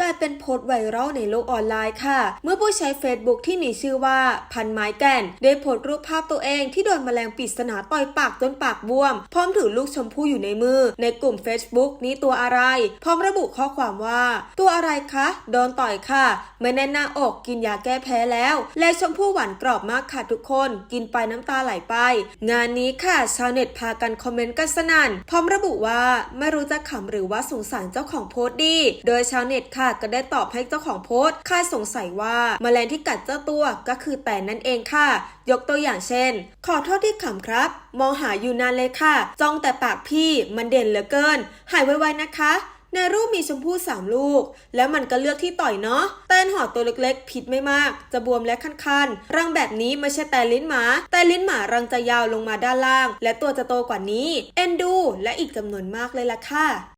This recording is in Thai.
กลายเป็นโพสต์ไวรัลในโลกออนไลน์ค่ะ เมื่อผู้ใช้ Facebook ที่มีชื่อว่าพันไม้แก่น ได้โพสต์รูปภาพตัวเองที่โดนแมลงปริศนาต่อยปากจนปากบวม พร้อมถือลูกชมพู่อยู่ในมือ ในกลุ่ม Facebook นี้ตัวอะไร พร้อมระบุข้อความว่า ตัวอะไรคะ โดนต่อยค่ะ ไม่แน่นหน้าอกกินยาแก้แพ้แล้ว และชมพู่หวานกรอบมากค่ะทุกคน กินไปน้ำตาไหลไป งานนี้ค่ะชาวเน็ตพากันคอมเมนต์กันสนั่นพร้อมระบุว่าไม่รู้จะขำหรือว่าสงสารเจ้าของโพสต์ดี โดยชาวเน็ตค่ะก็ได้ตอบให้เจ้าของโพสต์คายสงสัยว่าแมลงที่กัดเจ้าตัวก็คือแต่นั่นเองค่ะ ยกตัวอย่างเช่น ขอโทษที่ขำครับ มองหาอยู่นานเลยค่ะ จ้องแต่ปากพี่มันเด่นเหลือเกิน หายไวๆนะคะในรูปมีชมพู่สามลูก แล้วมันก็เลือกที่ต่อยเนาะแตนห่อตัวเล็กๆ ผิดไม่มาก จะบวมและคันๆ รังแบบนี้ไม่ใช่แต่ลิ้นหมา แต่ลิ้นหมารังจะยาวลงมาด้านล่าง และตัวจะโตกว่านี้ เอ็นดู และอีกจำนวนมากเลยล่ะค่ะ